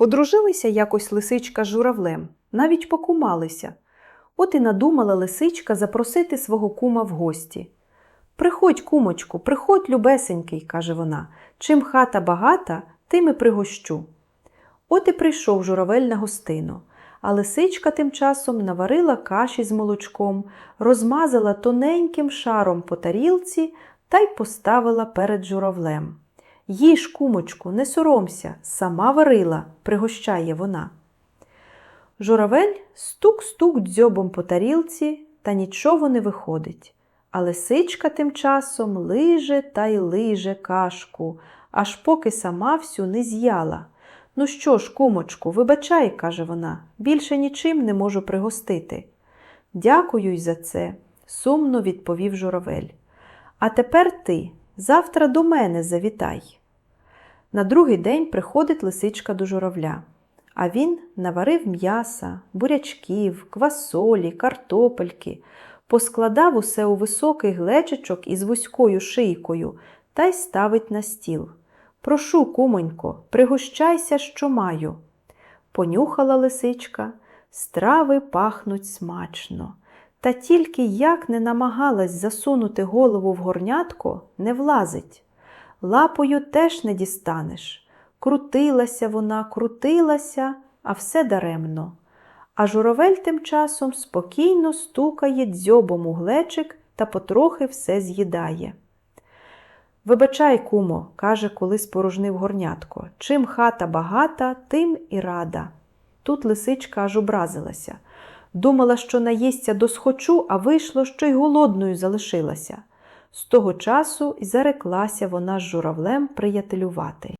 Подружилися якось лисичка з журавлем, навіть покумалися. От і надумала лисичка запросити свого кума в гості. Приходь, кумочку, приходь, любесенький, каже вона. Чим хата багата, тим і пригощу. От і прийшов журавель на гостину, а лисичка тим часом наварила каші з молочком, розмазала тоненьким шаром по тарілці та й поставила перед журавлем. Їж, кумочку, не соромся, сама варила, пригощає вона. Журавель стук-стук дзьобом по тарілці, та нічого не виходить. А лисичка тим часом лиже та й лиже кашку, аж поки сама всю не з'яла. Ну що ж, кумочку, вибачай, каже вона, більше нічим не можу пригостити. Дякую й за це, сумно відповів журавель. А тепер ти, завтра до мене завітай. На другий день приходить лисичка до журавля, а він наварив м'яса, бурячків, квасолі, картопельки, поскладав усе у високий глечичок із вузькою шийкою та й ставить на стіл. Прошу, кумонько, пригощайся, що маю. Понюхала лисичка, страви пахнуть смачно. Та тільки як не намагалась засунути голову в горнятко, не влазить. Лапою теж не дістанеш. Крутилася вона, крутилася, а все даремно. А журавель тим часом спокійно стукає дзьобом у глечик та потрохи все з'їдає. Вибачай, кумо, каже, коли спорожнив горнятко. Чим хата багата, тим і рада. Тут лисичка аж образилася. Думала, що наїсться досхочу, а вийшло, що й голодною залишилася. З того часу й зареклася вона з журавлем приятелювати.